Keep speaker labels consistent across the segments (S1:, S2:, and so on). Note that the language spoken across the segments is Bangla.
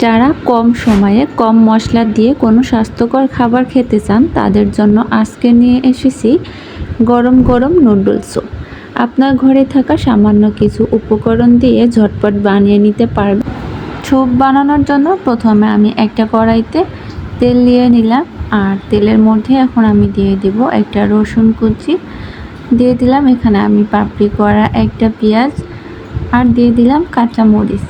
S1: যারা কম সময়ে কম মশলা দিয়ে কোনো স্বাস্থ্যকর খাবার খেতে চান, তাদের জন্য আজকে নিয়ে এসেছি গরম গরম নুডলস স্যুপ আপনার ঘরে থাকা সামান্য কিছু উপকরণ দিয়ে ঝটপট বানিয়ে নিতে পারবেন। স্যুপ বানানোর জন্য প্রথমে আমি একটা কড়াইতে তেল দিয়ে নিলাম, আর তেলের মধ্যে এখন আমি দিয়ে দিব একটা রসুন কুচি। দিয়ে দিলাম এখানে আমি পাপড়ি করা একটা পেঁয়াজ, আর দিয়ে দিলাম কাঁচা মরিচ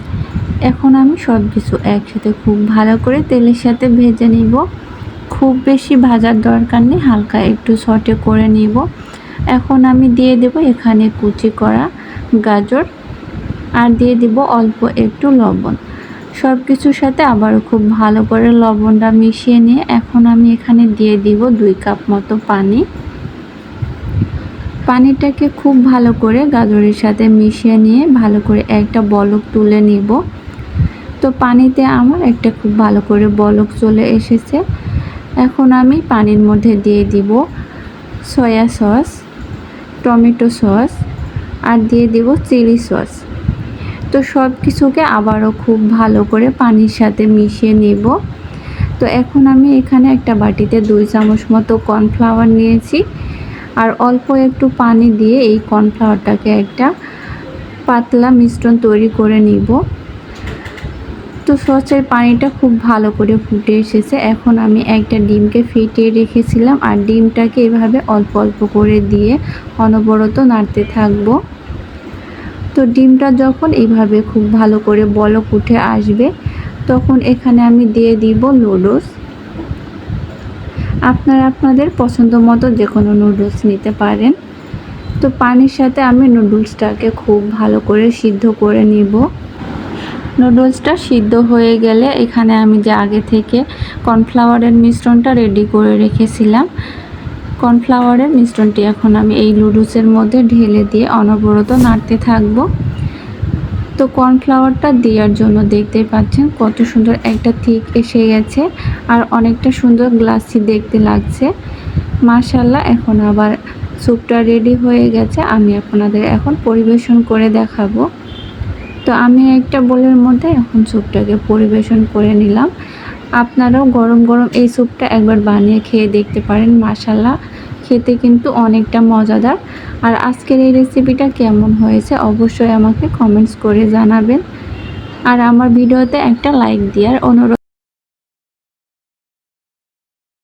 S1: এখন আমি সব কিছু একসাথে খুব ভালো করে তেলের সাথে ভেজে নিব। খুব বেশি ভাজার দরকার নেই, হালকা একটু সটে করে নিব। এখন আমি দিয়ে দেব এখানে কুচি করা গাজর আর দিয়ে দিব অল্প একটু লবণ। সব কিছুর সাথে আবারও খুব ভালো করে লবণটা মিশিয়ে নিয়ে এখন আমি এখানে দিয়ে দিব দুই কাপ মতো পানি। পানিটাকে খুব ভালো করে গাজরের সাথে মিশিয়ে নিয়ে ভালো করে একটা বলক তুলে নিব। তো পানিতে আমার একটা খুব ভালো করে বলক চলে এসেছে। এখন আমি পানির মধ্যে দিয়ে দিব সয়া সস, টমেটো সস আর দিয়ে দিব চিলি সস। তো সব কিছুকে আবারও খুব ভালো করে পানির সাথে মিশিয়ে নেব। তো এখন আমি এখানে একটা বাটিতে দুই চামচ মতো কর্নফ্লাওয়ার নিয়েছি আর অল্প একটু পানি দিয়ে এই কর্নফ্লাওয়ারটাকে একটা পাতলা মিশ্রণ তৈরি করে নিব। তো সসের পানিটা খুব ভালো করে ফুটে এসেছে। এখন আমি একটা ডিমকে ফেটিয়ে রেখেছিলাম আর ডিমটাকে এভাবে অল্প অল্প করে দিয়ে অনবরত নাড়তে থাকব। তো ডিমটা যখন এইভাবে খুব ভালো করে বলক উঠে আসবে, তখন এখানে আমি দিয়ে দিব নুডলস। আপনারা আপনাদের পছন্দ মতো যে কোনো নুডলস নিতে পারেন। তো পানির সাথে আমি নুডলসটাকে খুব ভালো করে সিদ্ধ করে নিব। নুডলসটা সিদ্ধ হয়ে গেলে এখানে আমি যে আগে থেকে কর্নফ্লাওয়ারের মিশ্রণটা রেডি করে রেখেছিলাম। কর্নফ্লাওয়ারের মিশ্রণটি এখন আমি এই নুডলসের মধ্যে ঢেলে দিয়ে অনবরত নাড়তে থাকব। তো কর্নফ্লাওয়ারটা দেওয়ার জন্য দেখতে পাচ্ছেন কত সুন্দর একটা থিক এসে গেছে আর অনেকটা সুন্দর গ্লাসি দেখতে লাগছে। মাশাল্লাহ এখন আবার স্যুপটা রেডি হয়ে গেছে। আমি আপনাদের এখন পরিবেশন করে দেখাবো। তো আমি একটা বোলের মধ্যে এখন স্যুপটাকে পরিবেশন করে নিলাম। আপনারাও গরম গরম এই স্যুপটা একবার বানিয়ে খেয়ে দেখতে পারেন মাশাল্লাহ খেতে কিন্তু অনেকটা মজাদার। আর আজকের এই রেসিপিটা কেমন হয়েছে অবশ্যই আমাকে কমেন্টস করে জানাবেন। আর আমার ভিডিওতে একটা লাইক দেওয়ার অনুরোধ